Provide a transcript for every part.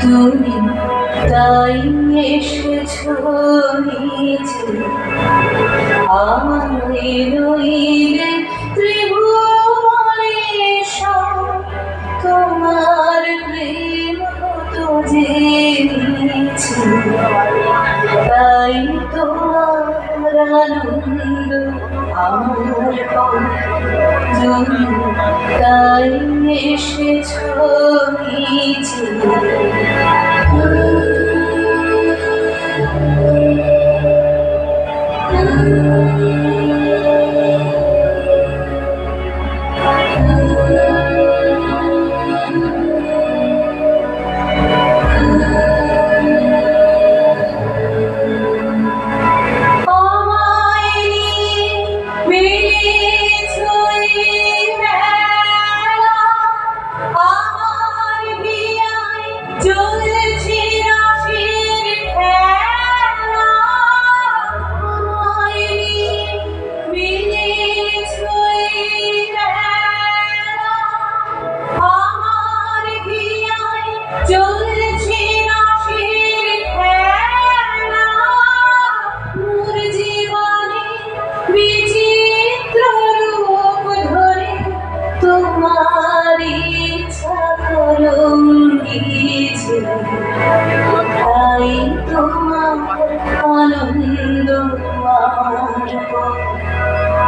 তুমি তাই এসেছ নিচে আমার জেনেছি তাই তোমার আনন্দ আমার তুমি তাই এসেছ নিচে আমায়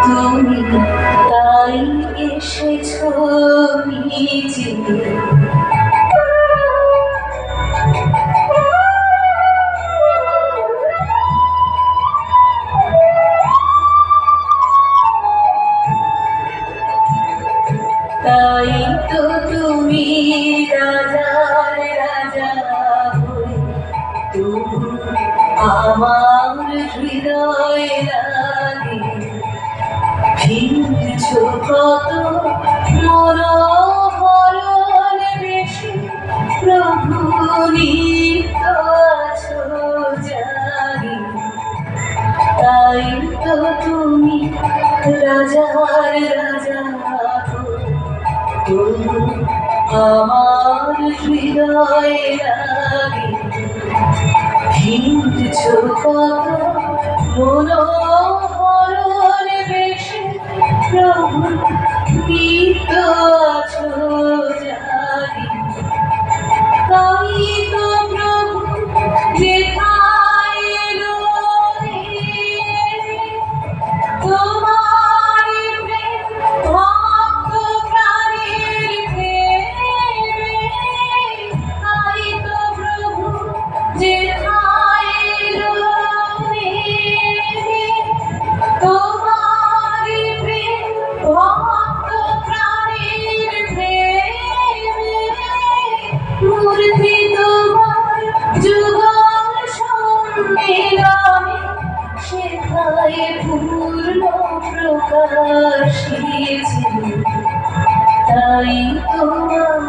তুমি তাই এসেছ নিচে তাই তো তুমি রাজার রাজা তবু আমার হৃদয় ফিরছ কত মনোহরণ বেশি প্রভু নিত্য আছো জানি তাই তো তুমি রাজার রাজা। তবু আমার হৃদয় লাগে ফিরছ কত বেশি প্রভু নিত্য তাই তোমার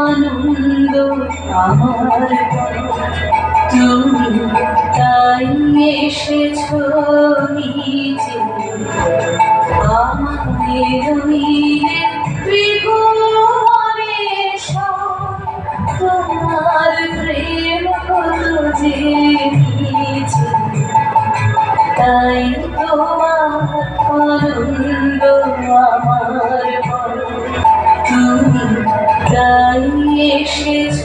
আনন্দ আমার তুমি তাই এসেছ নিচে আমাদের রইলে চাই তোমার অরুণ্ড আমার তুমি তাই এসেছ